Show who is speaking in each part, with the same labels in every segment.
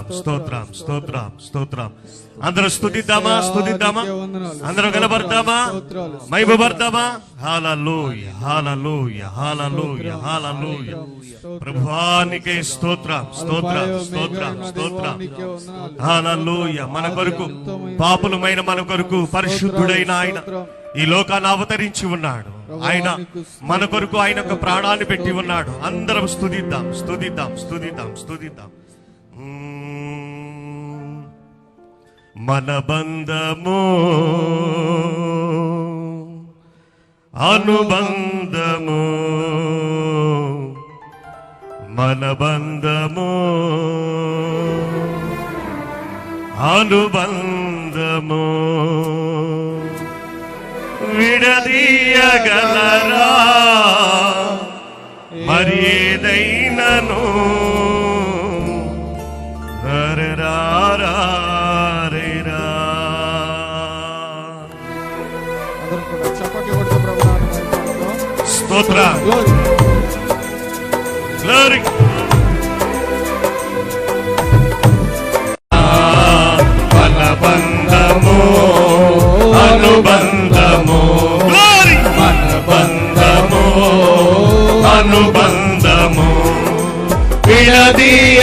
Speaker 1: స్తోత్రం స్తోత్రం స్తోత్రం స్తోత్రం. అందరూ స్తుతిద్దామా స్తుతిద్దామా అందరూ కనబడతామా? మైబడతామా హాలలోయ హాలలోయ హాలలోయ హాలలోయ. ప్రభువానికే స్తోత్రం స్తోత్రం స్తోత్రం స్తోత్రం. హాలలోయ మన కొరకు పాపులమైన మన కొరకు పరిశుద్ధుడైన ఆయన. ఈ లోకాన్ని అవతరించి ఉన్నాడు. ఆయన మన కొరకు ఆయన ఒక ప్రాణాన్ని పెట్టి ఉన్నాడు. అందరం స్తుతిద్దాం స్తుతిద్దాం స్తుతిద్దాం స్తుతిద్దాం మన బంధము అనుబంధము మన బంధము అనుబంధము
Speaker 2: విడదీయగల
Speaker 1: స్తోత్ర. గ్లోరీ బంధము అనుబంధము. మన బంధము అనుబంధము. విడదీయగలరా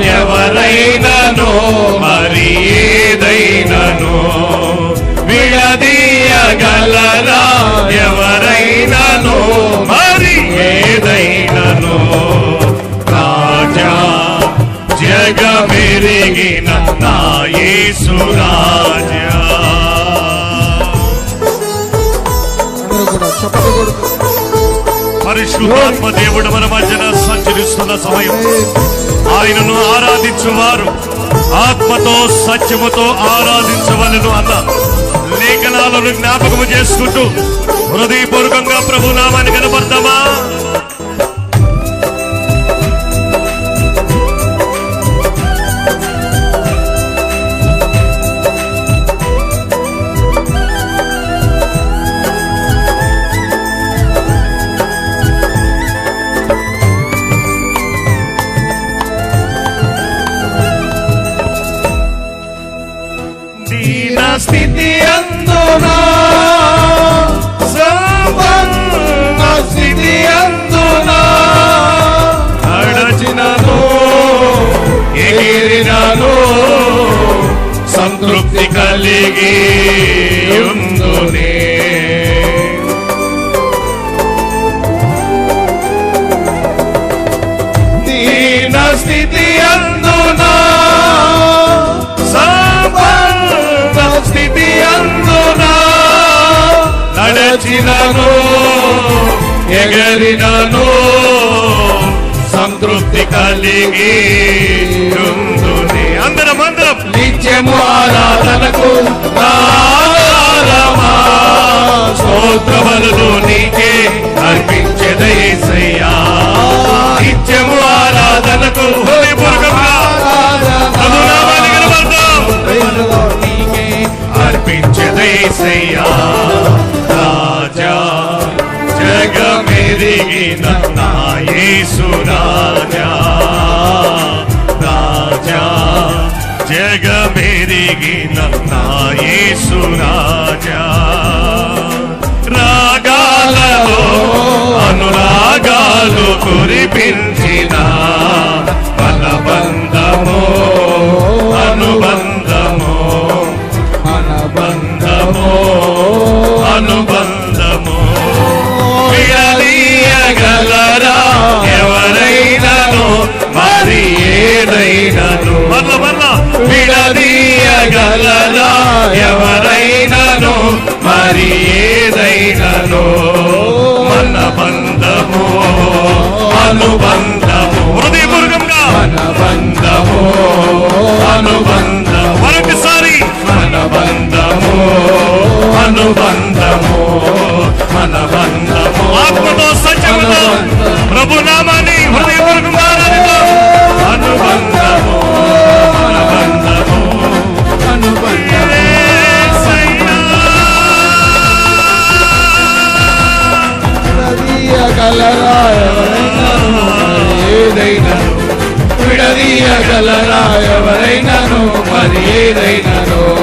Speaker 1: ఎవరైనను మరి ఏదైనను. జగమెరిగిన నా పరిశుద్ధాత్మ దేవుడు మన మధ్యన సంచరిస్తున్న సమయం. ఆయనను ఆరాధించువారు. ఆత్మతో సత్యముతో ఆరాధించవలను అన్న లేఖనాలను జ్ఞాపకము చేసుకుంటూ హృదయపూర్వకంగా ప్రభు నామాన్ని కనపడతామా? సంతృప్తి కలిగి ఉందునే దీన స్థితి అందునా సంపన్న స్థితి అందునా నడచినను ఎగరినను సంతృప్తి కలిగి నిత్యము ఆరాధనకు ఆధారమా స్తోత్రములు నీకే అర్పించదయ్యా నిత్యము ఆరాధనకు హృదయపూర్వకంగా ప్రభునామాన్ని కనబడతాం. రాజా జగమెరిగిన నా యేసు రాజా రాజా. జగమెరిగిన నా యేసు రాజా. రాగాలలో అనురాగాలు కురిపించిన మన బంధము అనుబంధము
Speaker 2: మన
Speaker 1: బంధము అనుబంధము. విడదీయగలరా ఎవరైనను మరి ఏదైనను? మల్ల మల్ల విడదీయగలరా ఎవరైనను మరి ఏదైనను? మన బంధము అనుబంధము. హృదయపూర్వకంగా. మన బంధము అనుబంధము. మరొకసారి. మన బంధము అనుబంధము. మన బంధము. ఆత్మతో సత్యముతో ప్రభు
Speaker 2: విడదీయగలరా
Speaker 1: ఎవరైనాను మరి ఏదైనాను మరి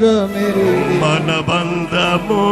Speaker 1: జగ
Speaker 2: మన బంధము